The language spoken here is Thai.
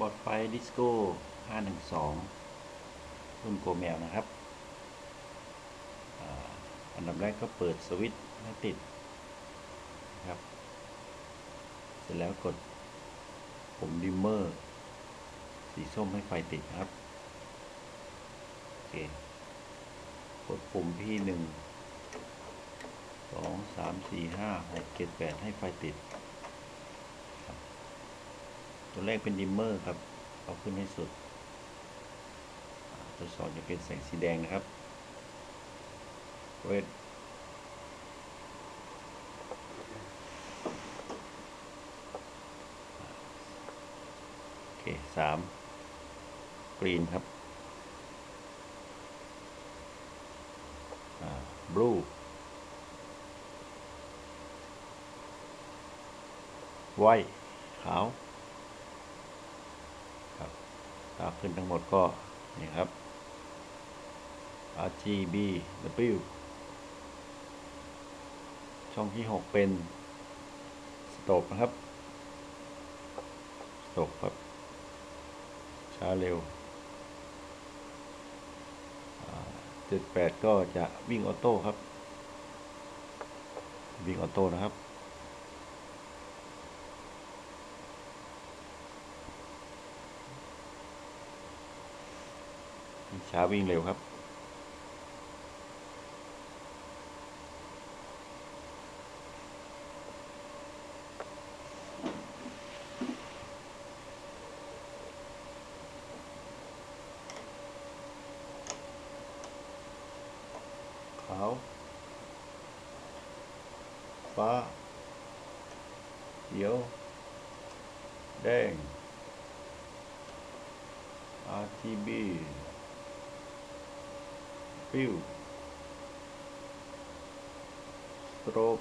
บอดไฟดิสโก้ 512 รุ่นโกแมวนะครับ อันดับแรกก็เปิดสวิตช์ให้ติดนะครับ เสร็จแล้วกดปุ่มดิมเมอร์ สีส้มให้ไฟติดครับ โอเค กดปุ่มพี่หนึ่งสองสามสี่ห้าหกเจ็ดแปดให้ไฟติด ตัวแรกเป็นดิมเมอร์ครับ เอาขึ้นให้สุด ตัวสองจะเป็นแสงสีแดงนะครับเวทโอเคสามกรีนครับบลูไวขาว ตาขึ้นทั้งหมดก็นี่ครับ RGB W ช่องที่ 6 เป็นสโตกนะครับสโตกครับ ช้าเร็วเจ็ดแปดก็จะวิ่งออโต้ครับ วิ่งออโต้นะครับ ช้าวิ่งเร็วครับ ขาว ฟ้า เขียว แดง RGB ฟิวสโตรก